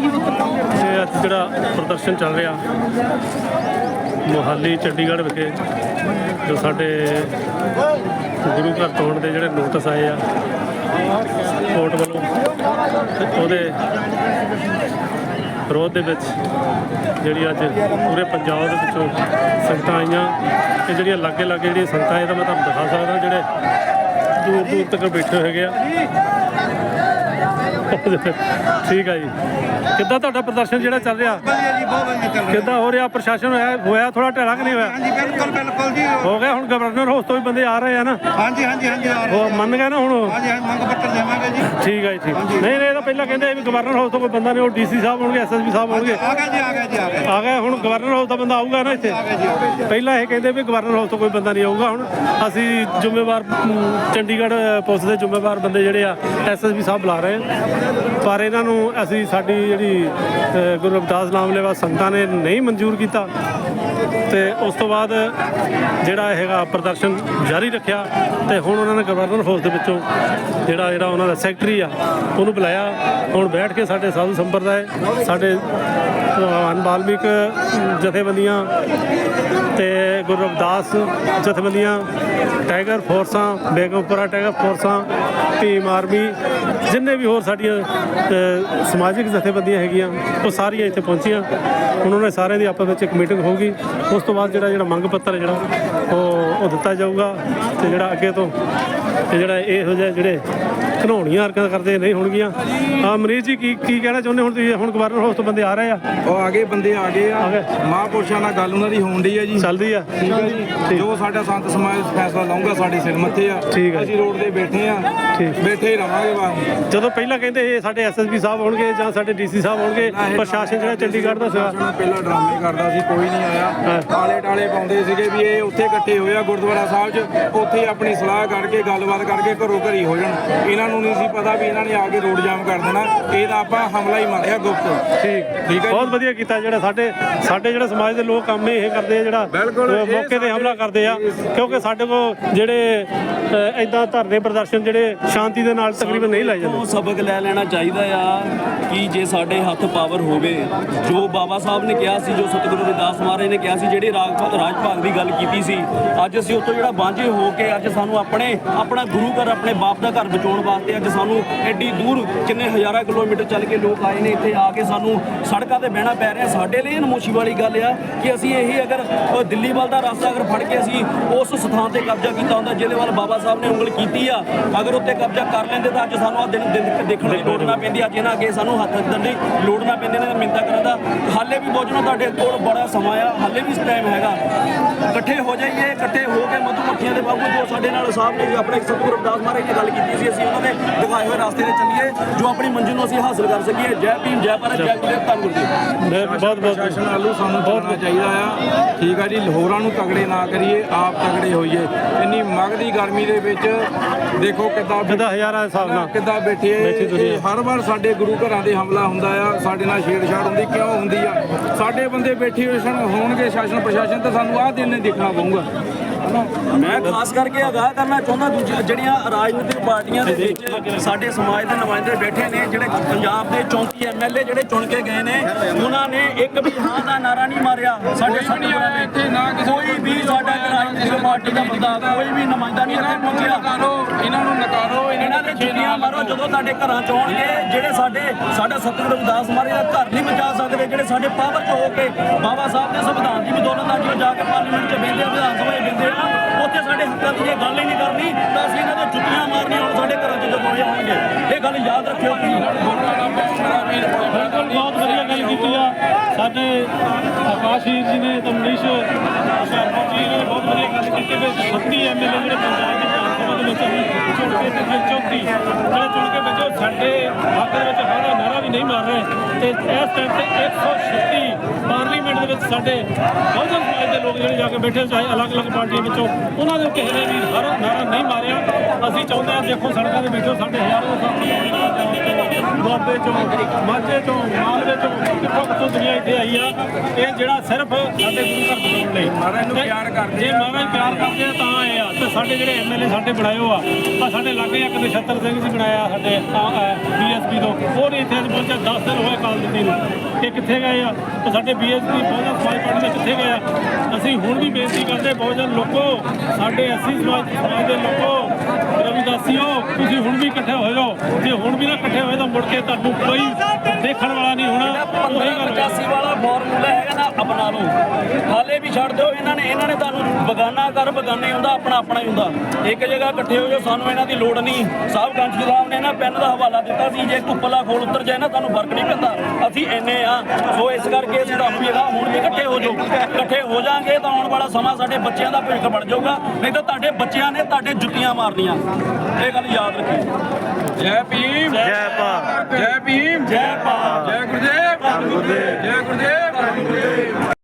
ਜਿਹੜਾ ਪ੍ਰਦਰਸ਼ਨ ਚੱਲ ਰਿਹਾ, ਮੋਹਾਲੀ ਚੰਡੀਗੜ੍ਹ ਵਿਖੇ, ਜੋ ਸਾਡੇ ਗੁਰੂ ਘਰ ਤੋੜਨ ਦੇ ਜਿਹੜੇ ਨੋਟਿਸ ਆਏ ਆ ਕੋਰਟ ਵੱਲੋਂ, ਉਹਦੇ ਵਿਰੋਧ ਦੇ ਵਿੱਚ ਜਿਹੜੀ ਅੱਜ ਪੂਰੇ ਪੰਜਾਬ ਦੇ ਵਿੱਚੋਂ ਸੰਗਤਾਂ ਆਈਆਂ। ਤੇ ਜਿਹੜੀਆਂ ਲਾਗੇ ਲਾਗੇ ਜਿਹੜੀਆਂ ਸੰਗਤਾਂ, ਇਹ ਤਾਂ ਮੈਂ ਤੁਹਾਨੂੰ ਦਿਖਾ ਸਕਦਾ, ਜਿਹੜੇ ਦੂਰ ਦੂਰ ਤੱਕ ਬੈਠੇ ਹੈਗੇ ਆ। ਠੀਕ ਆ ਜੀ। ਕਿੱਦਾਂ ਤੁਹਾਡਾ ਪ੍ਰਦਰਸ਼ਨ ਜਿਹੜਾ ਚੱਲ ਰਿਹਾ? ਵਧੀਆ ਜੀ ਬਹੁਤ ਵਧੀਆ ਚੱਲ ਰਿਹਾ। ਕਿੱਦਾਂ ਹੋ ਰਿਹਾ? ਪ੍ਰਸ਼ਾਸਨ ਹੋਇਆ ਹੋਇਆ ਥੋੜਾ ਢਿੱਲਾ ਕਿ ਨਹੀਂ ਹੋਇਆ? ਹਾਂਜੀ ਬਿਲਕੁਲ ਬਿਲਕੁਲ ਜੀ। ਹੋ ਗਿਆ ਹੁਣ ਗਵਰਨਰ ਹਾਊਸ ਤੋਂ ਵੀ ਬੰਦੇ ਆ ਰਹੇ ਆ ਨਾ? ਹਾਂਜੀ ਹਾਂਜੀ ਹਾਂਜੀ ਆ ਰਹੇ ਉਹ ਮੰਨ ਗਏ ਨਾ ਹੁਣ ਹਾਂਜੀ ਹਾਂਜੀ ਮੰਗ ਪੱਤਰ ਦੇਵਾਂਗੇ ਜੀ। ਠੀਕ ਹੈ ਜੀ ਠੀਕ। ਨਹੀਂ ਨਹੀਂ ਇਹ ਤਾਂ ਪਹਿਲਾਂ ਕਹਿੰਦੇ ਵੀ ਗਵਰਨਰ ਹਾਊਸ ਤੋਂ ਕੋਈ ਬੰਦਾ ਨਹੀਂ ਉਹ ਡੀਸੀ ਸਾਹਿਬ ਹੋਣਗੇ ਐਸਐਸਪੀ ਸਾਹਿਬ ਹੋਣਗੇ। ਆ ਗਿਆ ਜੀ ਆ ਗਿਆ ਜੀ ਆ ਗਿਆ ਆ ਗਏ ਹੁਣ ਗਵਰਨਰ ਹਾਊਸ ਦਾ ਬੰਦਾ ਆਊਗਾ ਨਾ ਇੱਥੇ? ਪਹਿਲਾਂ ਇਹ ਕਹਿੰਦੇ ਵੀ ਗਵਰਨਰ ਹਾਊਸ ਤੋਂ ਕੋਈ ਬੰਦਾ ਨਹੀਂ ਆਊਗਾ ਹੁਣ। ਅਸੀਂ ਜ਼ਿੰਮੇਵਾਰ ਚੰਡੀਗੜ੍ਹ ਪੁਲਿਸ ਦੇ ਜ਼ਿੰਮੇਵਾਰ ਬੰਦੇ ਜਿਹੜੇ ਆ ਐਸਐਸਪੀ ਸਾਹਿਬ ਬੁਲਾ ਰਹੇ ਆ। ਪਰ ਇਹਨਾਂ ਨੂੰ ਅਸੀਂ ਸਾਡੀ ਜਿਹੜੀ ਗੁਰੂ ਰਵਿਦਾਸ ਨਾਮ ਲੈਵਾ ਸੰਗਤਾਂ ਨੇ ਨਹੀਂ ਮਨਜ਼ੂਰ ਕੀਤਾ। ਤੇ ਉਸ ਤੋਂ ਬਾਅਦ ਜਿਹੜਾ ਹੈਗਾ ਪ੍ਰਦਰਸ਼ਨ ਜਾਰੀ ਰੱਖਿਆ ਤੇ ਹੁਣ ਉਹਨਾਂ ਨੇ ਗਵਰਨਰ ਹਾਊਸ ਦੇ ਵਿੱਚੋਂ ਜਿਹੜਾ ਜਿਹੜਾ ਉਹਨਾਂ ਦਾ ਸੈਕਟਰੀ ਆ, ਉਹਨੂੰ ਬੁਲਾਇਆ। ਹੁਣ ਬੈਠ ਕੇ ਸਾਡੇ ਸਾਧੂ ਸੰਪਰਦਾਇ, ਸਾਡੇ ਭਗਵਾਨ ਵਾਲਮੀਕ ਜਥੇਬੰਦੀਆਂ ਤੇ ਗੁਰੂ ਰਵਿਦਾਸ ਜਥੇਬੰਦੀਆਂ ਟਾਈਗਰ ਫੋਰਸਾਂ ਬੇਗਮਪੁਰਾ ਟਾਈਗਰ ਫੋਰਸਾਂ ਟੀਮ ਆਰਮੀ ਜਿੰਨੇ ਵੀ ਹੋਰ ਸਾਡੀਆਂ ਸਮਾਜਿਕ ਜਥੇਬੰਦੀਆਂ ਹੈਗੀਆਂ, ਉਹ ਸਾਰੀਆਂ ਇੱਥੇ ਪਹੁੰਚੀਆਂ। ਹੁਣ ਉਹਨਾਂ ਸਾਰਿਆਂ ਦੀ ਆਪਸ ਵਿੱਚ ਇੱਕ ਮੀਟਿੰਗ ਹੋਊਗੀ। ਉਸ ਤੋਂ ਬਾਅਦ ਜਿਹੜਾ ਜਿਹੜਾ ਮੰਗ ਪੱਤਰ ਜਿਹੜਾ, ਉਹ ਉਹ ਦਿੱਤਾ ਜਾਊਗਾ। ਤੇ ਜਿਹੜਾ ਅੱਗੇ ਤੋਂ, ਤੇ ਜਿਹੜਾ ਇਹੋ ਜਿਹੇ ਜਿਹੜੇ ਘਨੌਣੀਆਂ ਹਰਕਤਾਂ ਕਰਦੇ ਨਹੀਂ ਹੋਣਗੀਆਂ। ਆ ਮਨੀਸ਼ ਜੀ ਕੀ ਕੀ ਕਹਿਣਾ ਚਾਹੁੰਦੇ ਹੁਣ ਤੁਸੀਂ? ਹੁਣ ਗਵਰਨਰ ਹਾਊਸ ਤੋਂ ਬੰਦੇ ਆ ਰਹੇ ਆ? ਉਹ ਬੰਦੇ ਆ ਗਏ ਆ। ਆ ਗਏ। ਮਹਾਂਪੁਰਸ਼ਾਂ ਨਾਲ ਗੱਲ ਉਹਨਾਂ ਦੀ ਹੋਣ ਡਈ ਆ ਜੀ। ਚੱਲਦੀ ਆ। ਠੀਕ ਆ ਜੀ। ਜੋ ਸਾਡਾ ਸੰਤ ਸਮਾਜ ਫੈਸਲਾ ਲਾਉਂਗਾ ਸਾਡੇ ਸਿਰ ਮੱਥੇ ਆ। ਠੀਕ ਆ। ਅਸੀਂ ਰੋਡ ਤੇ ਬੈਠੇ ਆ। ਬੈਠੇ ਹੀ ਰਵਾਂਗੇ ਬਸ। ਜਦੋਂ ਪਹਿਲਾਂ ਕਹਿੰਦੇ ਇਹ ਸਾਡੇ ਐਸਐਸਪੀ ਸਾਹਿਬ ਹੋਣਗੇ ਜਾਂ ਸਾਡੇ ਡੀਸੀ ਸਾਹਿਬ ਹੋਣਗੇ ਪ੍ਰਸ਼ਾਸਨ ਜਿਹੜਾ ਚੰਡੀਗੜ੍ਹ ਦਾ ਸੀਗਾ। ਪਹਿਲਾਂ ਡਰਾਮੇ ਕਰਦਾ ਸੀ ਕੋਈ ਨਹੀਂ ਆਇਆ। ਹਾਂ। ਟਾਲੇ ਟਾਲੇ ਪਾਉਂਦੇ ਸੀਗੇ ਵੀ ਇਹ ਉੱਥੇ ਇਕੱਠੇ ਹੋਏ ਆ ਗੁਰਦੁਆਰਾ ਸਾਹਿਬ 'ਚ। ਉੱਥੇ ਹੀ ਆਪਣੀ ਸਲਾਹ ਕਰਕੇ ਗੱਲਬਾਤ ਕਰਕੇ ਘਰੋਂ ਘਰੀ ਹੋ ਜਾਣ। ਇਹਨਾਂ ਨੂੰ ਨਹੀਂ ਸੀ ਪਤਾ ਵੀ ਇਹਨਾਂ ਨੇ ਆ ਕੇ ਰੋਡ ਜਾਮ ਕਰ ਦੇਣਾ। ਇਹ ਤਾਂ ਆਪਾਂ ਹਮਲਾ ਹੀ ਮਾਰਿਆ ਗੁਪਤ। ਠੀਕ। ਠੀਕ ਹੈ ਬਹੁਤ ਵਧੀਆ ਕੀਤਾ ਜਿਹੜਾ ਸਾਡੇ ਸਾਡੇ ਜਿਹੜੇ ਸਮਾਜ ਦੇ ਲੋਕ ਕੰਮ ਇਹ ਕਰਦੇ ਆ ਜਿਹੜਾ ਮੌਕੇ ਤੇ ਹਮਲਾ ਕਰਦੇ ਆ। ਕਿਉਂਕਿ ਸਾਡੇ ਕੋਲ ਜਿਹੜੇ ਐਦਾਂ ਧਰਨੇ ਪ੍ਰਦਰਸ਼ਨ ਜਿਹੜੇ ਸ਼ਾਂਤੀ ਦੇ ਨਾਲ ਤਕਰੀਬਨ ਨਹੀਂ ਲਾਏ ਜਾਂਦੇ। ਉਹ ਸਬਕ ਲੈ ਲੈਣਾ ਚਾਹੀਦਾ ਆ ਕਿ ਜੇ ਸਾਡੇ ਹੱਥ ਪਾਵਰ ਹੋਵੇ, ਜੋ ਬਾਬਾ ਸਾਹਿਬ ਨੇ ਕਿਹਾ ਸੀ, ਜੋ ਸਤਿਗੁਰੂ ਰਵਿਦਾਸ ਮਹਾਰਾਜ ਨੇ ਕਿਹਾ ਸੀ, ਜਿਹੜੀ ਰਾਜ ਰਾਜ ਭਾਗ ਦੀ ਗੱਲ ਕੀਤੀ ਸੀ, ਅੱਜ ਅਸੀਂ ਉੱਥੋਂ ਜਿਹੜਾ ਵਾਂਝੇ ਹੋ ਕੇ ਅੱਜ ਸਾਨੂੰ ਆਪਣੇ, ਆਪਣਾ ਗੁਰੂ ਘਰ, ਆਪਣੇ ਬਾਪ ਦਾ ਘਰ ਬਚਾਉਣ ਵਾਸਤੇ ਅੱਜ ਸਾਨੂੰ ਐਡੀ ਦੂਰ ਕਿੰਨੇ ਹਜ਼ਾਰਾਂ ਕਿਲੋਮੀਟਰ ਚੱਲ ਕੇ ਲੋਕ ਆਏ ਨੇ, ਇੱਥੇ ਆ ਕੇ ਸਾਨੂੰ ਸੜਕਾਂ ਤੇ ਬਹਿਣਾ ਪੈ ਰਿਹਾ। ਸਾਡੇ ਲਈ ਨਮੋਸ਼ੀ ਵਾਲੀ ਗੱਲ ਆ ਕਿ ਅਸੀਂ ਇਹੀ ਅਗਰ ਦਿੱਲੀ ਵੱਲ ਦਾ ਰਸਤਾ ਅਗਰ ਫੜ ਕੇ ਅਸੀਂ ਉਸ ਸਥਾਨ ਤੇ ਕਬਜ਼ਾ ਕੀਤਾ ਹੁੰਦਾ, ਜਿਹਦੇ ਵੱਲ ਬਾਬਾ ਸਾਹਿਬ ਨੇ ਉਂਗਲ ਕੀਤੀ ਆ ਅਗਰ ਉੱਤੇ ਕਬਜ਼ਾ ਕਰ ਲੈਂਦੇ ਤਾਂ ਅੱਜ ਸਾਨੂੰ ਆ ਦਿਨ ਦਿਨ ਦੇਖਣ ਦੀ ਲੋੜ ਨਾ ਪੈਂਦੀ ਅੱਜ ਇਹਨਾਂ ਅੱਗੇ ਸਾਨੂੰ ਹੱਥ ਅੱਡਣ ਦੀ ਲੋੜ ਨਾ ਪੈਂਦੀ ਨੇ ਮਿੰਤਾ ਕਰਨ ਦਾ। ਹਾਲੇ ਵੀ ਬੋਝਣਾ ਤੁਹਾਡੇ ਕੋਲ ਬੜਾ ਸਮਾਂ ਆ ਹਾਲੇ ਵੀ ਟਾਈਮ ਹੈਗਾ। ਇਕੱਠੇ ਹੋ ਜਾਈਏ ਇਕੱਠੇ ਹੋ ਕੇ ਮਧੂ ਮੱਖੀਆਂ ਦੇ ਬਾਬੂ ਜੋ ਸਾਡੇ ਨਾਲ ਸਾਹਿਬ ਨੇ ਆਪਣੇ ਸਤਿਗੁਰੂ ਰਵਿਦਾਸ ਮਹਾਰਾਜ ਨੇ ਗੱਲ ਕੀਤੀ ਸੀ ਅਸੀਂ ਉਹਨਾਂ ਦੇ ਦਿਖਾਏ ਹੋਏ ਰਸਤੇ ਤੇ ਚੱਲੀਏ ਜੋ ਆਪਣੀ ਮੰਜ਼ਿਲ ਨੂੰ ਅਸੀਂ ਹਾਸਲ ਕਰ ਸਕੀਏ। ਜੈ ਭੀਮ ਜੈ ਭਾਰਤ ਜੈ ਗੁਰਦੇਵ ਧੰਨ ਗੁਰਦੇਵ। ਮੈਂ ਬਹੁਤ ਬਹੁਤ ਪ੍ਰਸ਼ਾਸਨ ਵੱਲੋਂ ਸਾਨੂੰ ਕਰਨਾ ਚਾਹੀਦਾ ਆ। ਠੀਕ ਆ ਜੀ ਹੋਰਾਂ ਨੂੰ ਤਗੜੇ ਨਾ ਕਰੀਏ ਆਪ ਤਗੜੇ ਹੋਈਏ। ਇੰਨੀ ਮਗ ਦੀ ਗਰਮੀ ਦੇ ਵਿੱਚ ਦੇਖੋ ਕਿੱਦਾਂ ਕਿੱਦਾਂ ਹਜ਼ਾਰਾਂ ਦੇ ਹਿਸਾਬ ਨਾਲ ਕਿੱਦਾਂ ਬੈਠੇ ਬੈਠੀ ਇਹ। ਹਰ ਵਾਰ ਸਾਡੇ ਗੁਰੂ ਘਰਾਂ ਦੇ ਹਮਲਾ ਹੁੰਦਾ ਆ ਸਾਡੇ ਨਾਲ ਛੇੜਛਾੜ ਹੁੰਦੀ ਕਿਉਂ ਹੁੰਦੀ ਆ? ਸਾਡੇ ਬੰਦੇ ਬੈਠੇ ਹੋਏ ਸਨ ਹੋਣਗੇ ਸ਼ਾਸਨ ਪ੍ਰਸ਼ਾਸਨ ਤਾਂ ਸਾਨੂੰ ਆਹ ਦਿਨ ਨੇ ਦੇਖਣਾ ਪਊਗਾ। ਮੈਂ ਖਾਸ ਕਰਕੇ ਅਗਾਹ ਕਰਨਾ ਚਾਹੁੰਦਾ ਦੂਜੀ ਜਿਹੜੀਆਂ ਰਾਜਨੀਤਿਕ ਪਾਰਟੀਆਂ ਦੇ ਵਿੱਚ ਸਾਡੇ ਸਮਾਜ ਦੇ ਨੁਮਾਇੰਦੇ ਬੈਠੇ ਨੇ ਜਿਹੜੇ ਪੰਜਾਬ ਦੇ 34 ਐਮਐਲਏ ਜਿਹੜੇ ਚੁਣ ਕੇ ਗਏ ਨੇ ਉਹਨਾਂ ਨੇ ਇੱਕ ਵੀ ਹਾਂ ਦਾ ਨਾਰਾ ਨਹੀਂ ਮਾਰਿਆ। ਸਾਡੇ ਨੇ ਇੱਥੇ ਨਾ ਕਿਸੇ ਕੋਈ ਵੀ ਸਾਡਾ ਰਾਜਨੀਤਿਕ ਪਾਰਟੀ ਦਾ ਬੰਦਾ ਕੋਈ ਵੀ ਨੁਮਾਇੰਦਾ ਨਹੀਂ ਇੱਥੇ ਪਹੁੰਚਿਆ ਨਕਾਰੋ ਇਹਨਾਂ ਨੂੰ ਨਕਾਰੋ ਇਹਨਾਂ ਦੇ ਜੁੱਤੀਆਂ ਮਾਰੋ ਜਦੋਂ ਤੁਹਾਡੇ ਘਰਾਂ ਚ ਆਉਣਗੇ ਜਿਹੜੇ ਸਾਡੇ ਸਾਡਾ ਸਤਿਗੁਰੂ ਰਵਿਦਾਸ ਮਹਾਰਾਜ ਦਾ ਘਰ ਨਹੀਂ ਬਚਾ ਸਕਦੇ ਜਿਹੜੇ ਸਾਡੇ ਪਾਵਰ ਚ ਹੋ ਕੇ ਬਾਬਾ ਸਾਹਿਬ ਦੇ ਸੰਵਿਧਾਨ ਦੀ ਬਦੌਲਤ ਅੱਜ ਉਹ ਜਾ ਕੇ ਪਾਰਲੀਮੈਂਟ ਚ ਬਹਿੰਦੇ ਆ ਵਿਧਾਨ ਸਭਾ 'ਚ ਬਹਿੰਦੇ ਆ ਉੱਥੇ ਸਾਡੇ ਹੱਕਾਂ ਦੀ ਜੇ ਗੱਲ ਹੀ ਨਹੀਂ ਕਰਨੀ ਤਾਂ ਅਸੀਂ ਇਹਨਾਂ ਦੇ ਜੁੱਤੀਆਂ ਮਾਰਨੀਆਂ ਹੁਣ ਸਾਡੇ ਘਰਾਂ ਚ ਦਬਾਏ ਆਉਣਗੇ ਇਹ ਗੱਲ ਯਾਦ ਰੱਖਿਓ ਬਿਲਕੁਲ ਬਹੁਤ ਵਧੀਆ ਗੱਲ ਕੀਤੀ ਆ। ਸਾਡੇ ਆਕਾਸ਼ੀਰ ਜੀ ਨੇ ਤੇ ਮਨੀਸ਼ ਹੁਸ਼ਿਆਰਪੁਰ ਜੀ ਨੇ ਬਹੁਤ ਵਧੀਆ ਗੱਲ ਕੀਤੀ ਵੀ 36 ਐਮਐਲਏ ਜਿਹੜੇ ਪੰਜਾਬ ਦੇ ਵਿਧਾਨ ਸਭਾ ਦੇ ਵਿੱਚ ਅਸੀਂ ਚੁਣ ਕੇ ਤੇ ਫਿਰ 34 ਜਿਹੜੇ ਚੁਣ ਕੇ ਵਿੱਚੋਂ ਸਾਡੇ ਹੱਕ ਦੇ ਵਿੱਚ ਹਾਰਾ ਨਾਰਾ ਵੀ ਨਹੀਂ ਮਾਰ ਰਹੇ। ਤੇ ਇਸ ਟਾਈਮ ਤੇ 136 ਪਾਰਲੀਮੈਂਟ ਦੇ ਵਿੱਚ ਸਾਡੇ ਬਹੁਜਨ ਸਮਾਜ ਦੇ ਲੋਕ ਜਿਹੜੇ ਜਾ ਕੇ ਬੈਠੇ ਚਾਹੇ ਅਲੱਗ-ਅਲੱਗ ਪਾਰਟੀਆਂ ਵਿੱਚੋਂ ਉਹਨਾਂ ਦੇ ਕਿਸੇ ਨੇ ਵੀ ਹਾਰਾ ਨਾਰਾ ਨਹੀਂ ਮਾਰਿਆ। ਅਸੀਂ ਚਾਹੁੰਦੇ ਹਾਂ ਦੇਖੋ ਸੜਕਾਂ ਦੇ ਵਿੱਚੋਂ ਸਾਡੇ ਹਜ਼ਾਰਾਂ ਦੇ ਸਾਹਮਣੇ ਦੁਆਬੇ ਚੋਂ ਮਾਝੇ ਚੋਂ ਮਾਲਵੇ ਚੋਂ ਕਿੱਥੋਂ ਕਿੱਥੋਂ ਦੁਨੀਆ ਇੱਥੇ ਆਈ ਆ। ਇਹ ਜਿਹੜਾ ਸਿਰਫ ਸਾਡੇ ਗੁਰੂ ਘਰ ਬਚਾਉਣ ਲਈ। ਮਹਾਰਾਜ ਨੂੰ ਪਿਆਰ ਕਰਦੇ ਜੇ। ਮਹਾਰਾਜ ਪਿਆਰ ਕਰਦੇ ਤੇ ਸਾਡੇ ਜਿਹੜੇ ਐਮਐਲਏ ਸਾਡੇ ਬਣਾਏ ਆ ਆ ਸਾਡੇ ਲਾਗੇ ਇੱਕ ਨਛੱਤਰ ਸਿੰਘ ਜੀ ਬਣਾਇਆ ਸਾਡੇ ਬੀਐਸਪੀ ਤੋਂ। ਉਹ ਨਹੀਂ ਇੱਥੇ ਅੱਜ ਪਹੁੰਚਿਆ 10 ਦਿਨ ਹੋਏ ਕਾਲ ਦਿੱਤੀ ਨੂੰ। ਇਹ ਕਿੱਥੇ ਗਏ ਆ? ਤੇ ਸਾਡੇ ਬੀਐਸਪੀ ਬਹੁਜਨ ਸਮਾਜ ਪਾਰਟੀ ਦੇ ਕਿੱਥੇ ਗਏ ਆ? ਅਸੀਂ ਹੁਣ ਵੀ ਬੇਨਤੀ ਕਰਦੇ ਬਹੁਜਨ ਲੋਕੋ, ਸਾਡੇ ਐਸੀ ਸਮਾਜ ਸਮਾਜ ਦੇ ਲੋਕੋ ਰਵਿਦਾਸੀਓ ਤੁਸੀਂ ਹੁਣ ਵੀ ਇਕੱਠੇ ਹੋ। ਜਾਓ ਜੇ ਹੁਣ ਵੀ ਨਾ ਇਕੱਠੇ ਹੋਏ ਤਾਂ ਮੁੜ ਕੇ ਤੁਹਾਨੂੰ ਕੋਈ ਦੇਖਣ ਵਾਲਾ ਨਹੀਂ ਹੋਣਾ। ਉਹੀ ਗੱਲ ਹੋਈ। 85 ਵਾਲਾ ਫਾਰਮੂਲਾ ਹੈਗਾ ਨਾ ਅਪਣਾ ਲਓ ਹਾਲੇ ਵੀ ਛੱਡ ਦਿਓ ਇਹਨਾਂ ਨੇ ਇਹਨਾਂ ਨੇ ਤੁਹਾਨੂੰ ਬਗਾਨਾ ਕਰ ਬਗਾਨੇ ਹੁੰਦਾ ਆਪਣਾ ਆਪਣਾ ਹੀ ਹੁੰਦਾ। ਇੱਕ ਜਗ੍ਹਾ ਇਕੱਠੇ ਹੋ ਜਾਓ ਸਾਨੂੰ ਇਹਨਾਂ ਦੀ ਲੋੜ ਨਹੀਂ। ਸਾਹਿਬ ਗੰਜ ਸਾਹਿਬ ਨੇ ਨਾ ਪੈਨ ਦਾ ਹਵਾਲਾ ਦਿੱਤਾ ਸੀ ਜੇ ਧੁੱਪਲਾ ਖੋਲ ਉਤਰ ਜਾਏ ਨਾ ਤੁਹਾਨੂੰ ਫ਼ਰਕ ਨਹੀਂ ਪੈਂਦਾ। ਅਸੀਂ ਇੰਨੇ ਆ। ਸੋ ਇਸ ਕਰਕੇ ਵੀ ਇਹਦਾ ਹੁਣ ਵੀ ਇਕੱਠੇ ਹੋ ਜਾਓ। ਇਕੱਠੇ ਹੋ ਜਾਾਂਗੇ ਤਾਂ ਆਉਣ ਵਾਲਾ ਸਮਾਂ ਸਾਡੇ ਬੱਚਿਆਂ ਦਾ ਭਵਿੱਖ ਬਣ ਜਾਊਗਾ। ਨਹੀਂ ਤਾਂ ਤੁਹਾਡੇ ਬੱਚਿਆਂ ਨੇ ਤੁਹਾਡੇ ਜੁੱਤੀਆਂ ਮਾਰਨੀਆਂ। ਇਹ ਗੱਲ ਯਾਦ ਰੱਖਿਓ ਜੈ ਭੀਮ। ਜੈ ਭਾਰਤ। ਜੈ ਭੀਮ। ਜੈ ਭਾਰਤ। ਜੈ ਗੁਰਦੇਵ। ਜੈ ਗੁਰਦੇਵ। ਜੈ ਗੁਰਦੇਵ।